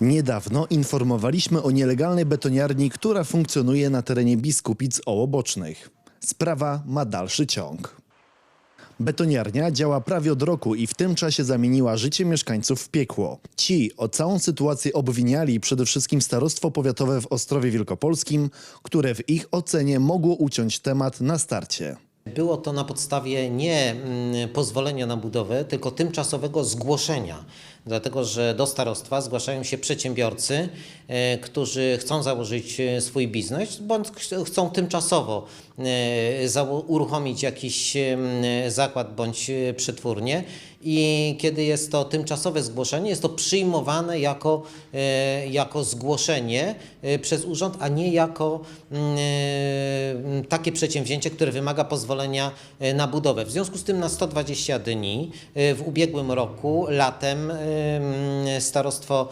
Niedawno informowaliśmy o nielegalnej betoniarni, która funkcjonuje na terenie Biskupic Ołobocznych. Sprawa ma dalszy ciąg. Betoniarnia działa prawie od roku i w tym czasie zamieniła życie mieszkańców w piekło. Ci o całą sytuację obwiniali przede wszystkim starostwo powiatowe w Ostrowie Wielkopolskim, które w ich ocenie mogło uciąć temat na starcie. Było to na podstawie nie mm, pozwolenia na budowę, tylko tymczasowego zgłoszenia. Dlatego, że do starostwa zgłaszają się przedsiębiorcy, e, którzy chcą założyć e, swój biznes, bądź ch- chcą tymczasowo e, uruchomić jakiś zakład bądź przetwórnię. I kiedy jest to tymczasowe zgłoszenie, jest to przyjmowane jako, e, jako zgłoszenie e, przez urząd, a nie jako mm, e, takie przedsięwzięcie, które wymaga pozwolenia na budowę. W związku z tym na 120 dni w ubiegłym roku, latem, starostwo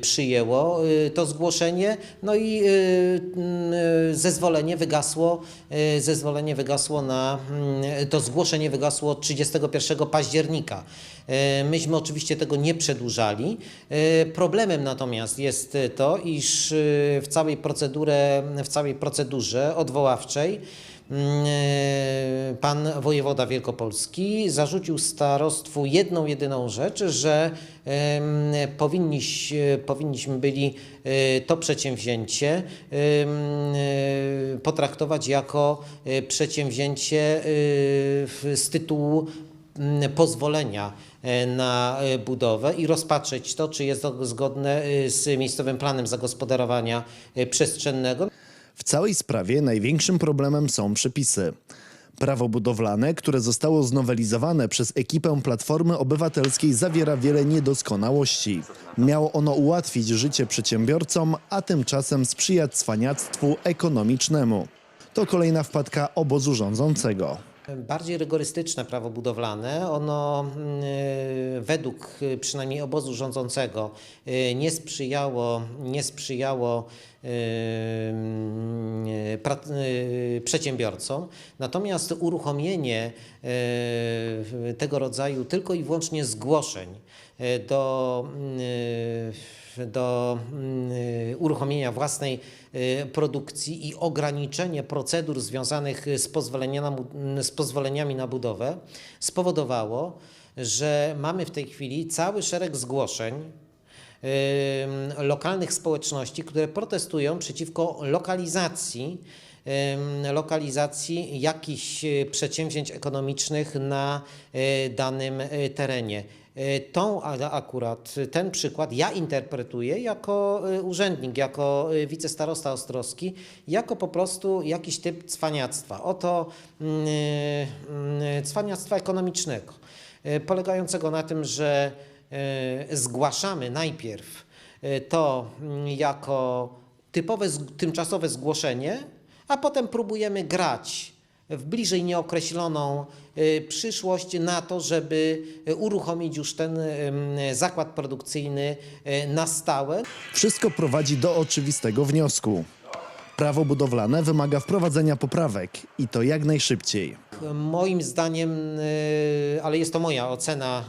przyjęło to zgłoszenie, no i zezwolenie wygasło, zezwolenie wygasło na, to zgłoszenie wygasło 31 października. E, Myśmy oczywiście tego nie przedłużali. E, Problemem natomiast jest to, iż e, w całej, procedurze, w całej procedurze odwoławczej mm, pan wojewoda Wielkopolski zarzucił starostwu jedną, jedyną rzecz, że powinniś, powinniśmy byli to przedsięwzięcie potraktować jako przedsięwzięcie z tytułu pozwolenia e, na e, budowę i rozpatrzeć to, czy jest to zgodne e, z miejscowym planem zagospodarowania przestrzennego. W całej sprawie największym problemem są przepisy. Prawo budowlane, które zostało znowelizowane przez ekipę Platformy Obywatelskiej, zawiera wiele niedoskonałości. Miało ono ułatwić życie przedsiębiorcom, a tymczasem sprzyjać cwaniactwu ekonomicznemu. To kolejna wpadka obozu rządzącego. Bardziej rygorystyczne prawo budowlane, ono mm, według y, przynajmniej obozu rządzącego y, nie sprzyjało, nie sprzyjało y, y, przedsiębiorcom. Natomiast uruchomienie y, tego rodzaju tylko i wyłącznie zgłoszeń y, do y, do mm, uruchomienia własnej y, produkcji i ograniczenie procedur związanych z, pozwolenia z pozwoleniami na budowę spowodowało, że mamy w tej chwili cały szereg zgłoszeń lokalnych społeczności, które protestują przeciwko lokalizacji lokalizacji jakichś y, przedsięwzięć ekonomicznych na y, danym y, terenie. Tą akurat, ten przykład ja interpretuję jako urzędnik, jako wicestarosta ostrowski, jako po prostu jakiś typ cwaniactwa. Oto mm, y, cwaniactwa ekonomicznego, polegającego na tym, że zgłaszamy najpierw to mm, jako typowe, tymczasowe zgłoszenie, a potem próbujemy grać w bliżej nieokreśloną y, przyszłość na to, żeby y, uruchomić już ten ym, zakład produkcyjny y, na stałe. Wszystko prowadzi do oczywistego wniosku. Prawo budowlane wymaga wprowadzenia poprawek i to jak najszybciej. Moim zdaniem, y, ale jest to moja ocena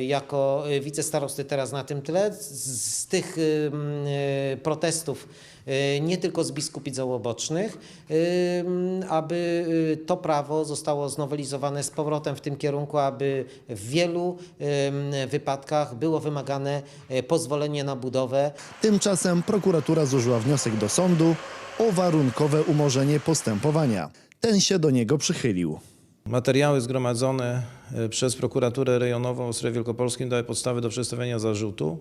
y, jako y, wicestarosty teraz na tym tle, z, tych y, y, protestów, y, nie tylko z biskupic ołobocznych, y, aby y, to prawo zostało znowelizowane z powrotem w tym kierunku, aby w wielu wypadkach było wymagane y, pozwolenie na budowę Tymczasem prokuratura złożyła wniosek do sądu o warunkowe umorzenie postępowania. Ten się do niego przychylił. Materiały zgromadzone e, przez prokuraturę rejonową w Ostrowie Wielkopolskim dały podstawy do przedstawienia zarzutu.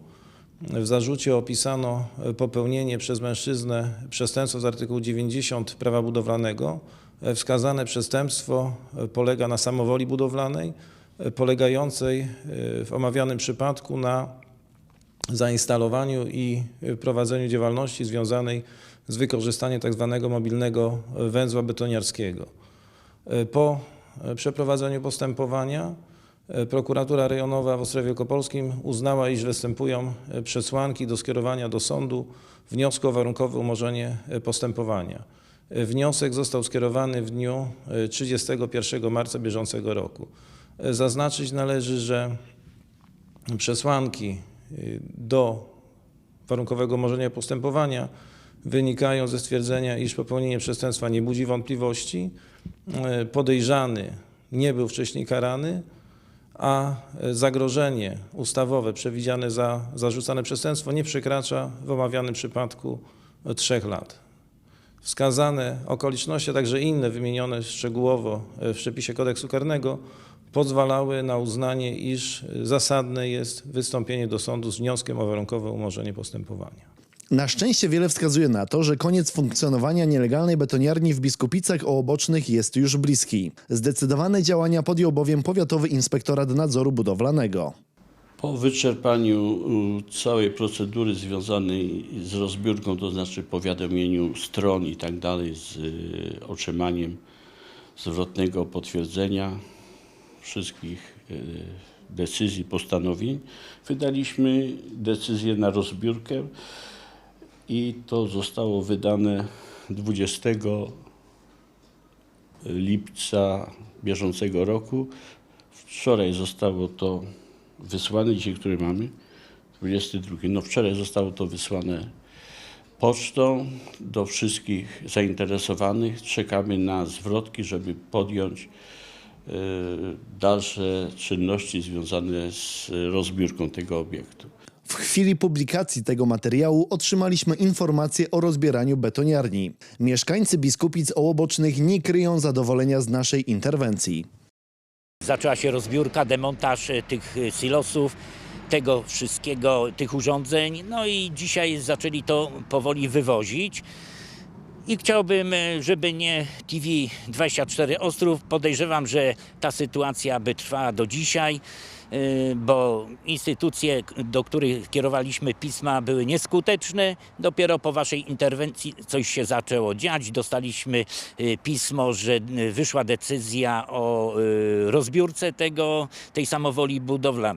W zarzucie opisano e, popełnienie przez mężczyznę przestępstwa z artykułu 90 prawa budowlanego. E, Wskazane przestępstwo e, polega na samowoli budowlanej, e, polegającej e, w omawianym przypadku na zainstalowaniu i prowadzeniu działalności związanej z wykorzystaniem tzw. mobilnego węzła betoniarskiego. Po przeprowadzeniu postępowania e, prokuratura rejonowa w Ostrowie Wielkopolskim uznała, iż występują e, przesłanki do skierowania do sądu wniosku o warunkowe umorzenie e, postępowania. E, Wniosek został skierowany w dniu e, 31 marca bieżącego roku. E, Zaznaczyć należy, że przesłanki do warunkowego umorzenia postępowania wynikają ze stwierdzenia, iż popełnienie przestępstwa nie budzi wątpliwości, e, podejrzany nie był wcześniej karany, a zagrożenie ustawowe przewidziane za zarzucane przestępstwo nie przekracza w omawianym przypadku trzech lat. Wskazane okoliczności, a także inne wymienione szczegółowo e, w przepisie kodeksu karnego pozwalały na uznanie, iż zasadne jest wystąpienie do sądu z wnioskiem o warunkowe umorzenie postępowania. Na szczęście wiele wskazuje na to, że koniec funkcjonowania nielegalnej betoniarni w Biskupicach Ołobocznych jest już bliski. Zdecydowane działania podjął bowiem Powiatowy Inspektorat Nadzoru Budowlanego. Po wyczerpaniu całej procedury związanej z rozbiórką, to znaczy powiadomieniu stron i tak dalej, z y, otrzymaniem zwrotnego potwierdzenia wszystkich y, decyzji, postanowień, wydaliśmy decyzję na rozbiórkę i to zostało wydane 20 lipca bieżącego roku. Wczoraj zostało to wysłane, dzisiaj który mamy? 22. No wczoraj zostało to wysłane pocztą do wszystkich zainteresowanych. Czekamy na zwrotki, żeby podjąć e, dalsze czynności związane z rozbiórką tego obiektu. W chwili publikacji tego materiału otrzymaliśmy informację o rozbieraniu betoniarni. Mieszkańcy Biskupic Ołobocznych nie kryją zadowolenia z naszej interwencji. Zaczęła się rozbiórka, demontaż e, tych e, silosów, tego wszystkiego, tych urządzeń. No i dzisiaj zaczęli to powoli wywozić. I chciałbym, e, żeby nie TV24 Ostrów. Podejrzewam, że ta sytuacja by trwała do dzisiaj, bo instytucje, do których kierowaliśmy pisma, były nieskuteczne. Dopiero po waszej interwencji coś się zaczęło dziać. Dostaliśmy e, pismo, że e, wyszła decyzja o rozbiórce tego, tej samowoli budowlanej.